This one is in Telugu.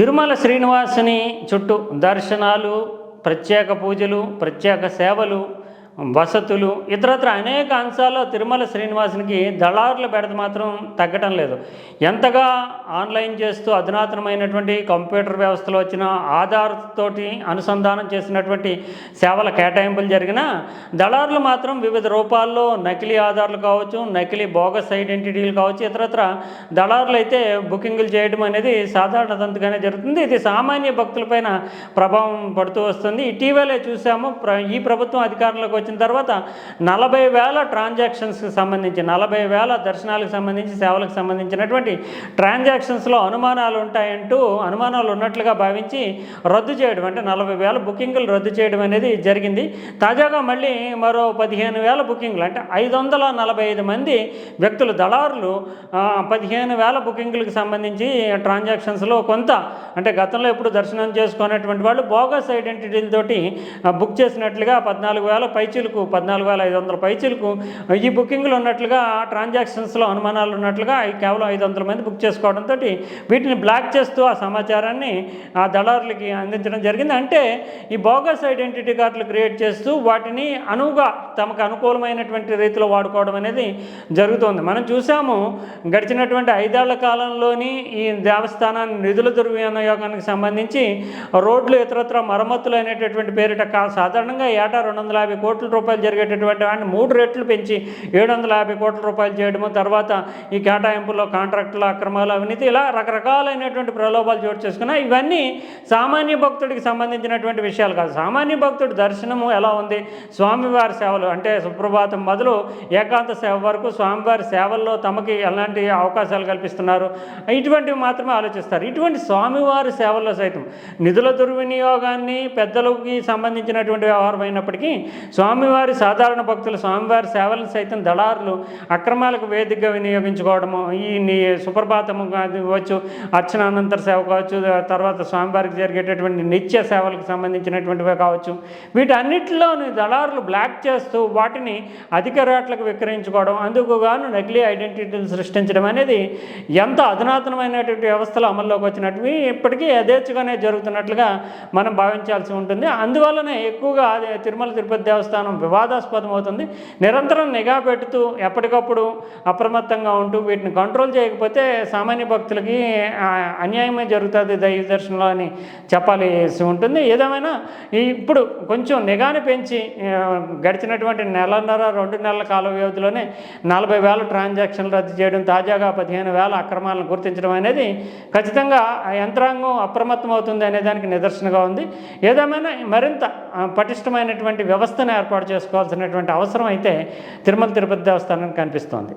తిరుమల శ్రీనివాసుని చుట్టూ దర్శనాలు ప్రత్యేక పూజలు ప్రత్యేక సేవలు వసతులు ఇతరత్ర అనేక అంశాల్లో తిరుమల శ్రీనివాసునికి దళారుల బెడద మాత్రం తగ్గటం లేదు. ఎంతగా ఆన్లైన్ చేస్తూ అధునాతనమైనటువంటి కంప్యూటర్ వ్యవస్థలో వచ్చిన ఆధార్ తోటి అనుసంధానం చేసినటువంటి సేవల కేటాయింపులు జరిగినా దళారులు మాత్రం వివిధ రూపాల్లో నకిలీ ఆధార్లు కావచ్చు నకిలీ బోగస్ ఐడెంటిటీలు కావచ్చు ఇతరత్ర దళారులు అయితే బుకింగులు చేయడం అనేది సాధారణ తంతుగానే జరుగుతుంది. ఇది సామాన్య భక్తులపైన ప్రభావం పడుతూ వస్తుంది. ఇటీవలే చూసాము ప్ర ఈ ప్రభుత్వం అధికారంలోకి వచ్చిన తర్వాత నలభై వేల ట్రాన్సాక్షన్స్కి సంబంధించి నలభై వేల దర్శనాలకు సంబంధించి సేవలకు సంబంధించినటువంటి ట్రాన్సాక్షన్స్లో అనుమానాలు ఉంటాయంటూ అనుమానాలు ఉన్నట్లుగా భావించి రద్దు చేయడం అంటే నలభై వేల బుకింగ్లు రద్దు చేయడం అనేది జరిగింది. తాజాగా మళ్ళీ మరో పదిహేను వేల బుకింగ్లు అంటే ఐదు వందల నలభై ఐదు మంది వ్యక్తులు దళారులు పదిహేను వేల బుకింగ్లకు సంబంధించి ట్రాన్సాక్షన్స్లో కొంత అంటే గతంలో ఎప్పుడు దర్శనం చేసుకునేటువంటి వాళ్ళు బోగస్ ఐడెంటిటీలతోటి బుక్ చేసినట్లుగా పద్నాలుగు వేల పైచీలకు పద్నాలుగు వేల ఐదు వందల పైచీలకు ఈ బుకింగ్లు ఉన్నట్లుగా ట్రాన్సాక్షన్స్లో అనుమానాలు ఉన్నట్లుగా కేవలం ఐదు వందల మంది బుక్ చేసుకోవడంతో వీటిని బ్లాక్ చేస్తూ ఆ సమాచారాన్ని ఆ దళారులకి అందించడం జరిగింది. అంటే ఈ బోగస్ ఐడెంటిటీ కార్డులు క్రియేట్ చేస్తూ వాటిని అనువుగా తమకు అనుకూలమైనటువంటి రీతిలో వాడుకోవడం అనేది జరుగుతోంది. మనం చూసాము గడిచినటువంటి ఐదేళ్ళ కాలంలోని ఈ దేవస్థానాన్ని నిధుల దుర్వినియోగానికి సంబంధించి రోడ్లు ఇతరత్ర మరమ్మతులు అనేటటువంటి పేరిట కా సాధారణంగా ఏటా రెండు వందల యాభై కోట్ల రూపాయలు జరిగేటటువంటి వాటిని మూడు రెట్లు పెంచి ఏడు వందల యాభై కోట్ల రూపాయలు చేయడము తర్వాత ఈ కేటాయింపుల్లో కాంట్రాక్టుల అక్రమాలు అవినీతి ఇలా రకరకాలైనటువంటి ప్రలోభాలు చోటు చేసుకున్న ఇవన్నీ సామాన్య భక్తుడికి సంబంధించినటువంటి విషయాలు కాదు. సామాన్య భక్తుడి దర్శనము ఎలా ఉంది? స్వామివారి సేవలు అంటే సుప్రభాతం మొదలు ఏకాంత సేవ వరకు స్వామివారి సేవల్లో తమకి ఎలాంటి అవకాశాలు కల్పిస్తున్నారు? ఇటువంటివి మాత్రమే ఆలోచిస్తారు. ఇటువంటి స్వామివారి సేవల్లో సైతం నిధుల దుర్వినియోగాన్ని పెద్దలకి సంబంధించినటువంటి వ్యవహారం అయినప్పటికీ స్వామివారి సాధారణ భక్తులు స్వామివారి సేవలను సైతం దళారులు అక్రమాలకు వేదికగా వినియోగించుకోవడము ఈ సుప్రభాతము కావచ్చు అర్చన అనంతర సేవ కావచ్చు తర్వాత స్వామివారికి జరిగేటటువంటి నిత్య సేవలకు సంబంధించినటువంటివి కావచ్చు వీటన్నిటిలోని దళారులు బ్లాక్ చేస్తూ వాటిని అధిక రేట్లకు విక్రయించుకోవడం అందుకు గాను నకిలీ ఐడెంటిటీలు సృష్టించడం అనేది ఎంత అధునాతనమైనటువంటి వ్యవస్థలు అమల్లోకి వచ్చినట్టు ఇప్పటికీ యథేచ్ఛగానే జరుగుతున్నట్లుగా మనం భావించాల్సి ఉంటుంది. అందువల్లనే ఎక్కువగా తిరుమల తిరుపతి దేవస్థానం వివాదాస్పదం అవుతుంది. నిరంతరం నిఘా పెడుతూ ఎప్పటికప్పుడు అప్రమత్తంగా ఉంటూ వీటిని కంట్రోల్ చేయకపోతే సామాన్య భక్తులకి అన్యాయమే జరుగుతుంది దైవ దర్శనంలో అని చెప్పాల్సి ఉంటుంది. ఏదేమైనా ఇప్పుడు కొంచెం నిఘాని పెంచి గడిచినటువంటి నెలన్నర రెండు నెలల కాల వ్యవధిలోనే నలభై వేల ట్రాన్సాక్షన్లు రద్దు చేయడం తాజాగా పదిహేను వేల అక్రమాలను గుర్తించడం అనేది ఖచ్చితంగా యంత్రాంగం అప్రమత్తం అవుతుంది అనే దానికి నిదర్శనగా ఉంది. ఏదేమైనా మరింత పటిష్టమైనటువంటి వ్యవస్థను ఏర్పాటు చేసుకోవాల్సినటువంటి అవసరం అయితే తిరుమల తిరుపతి దేవస్థానానికి కనిపిస్తోంది.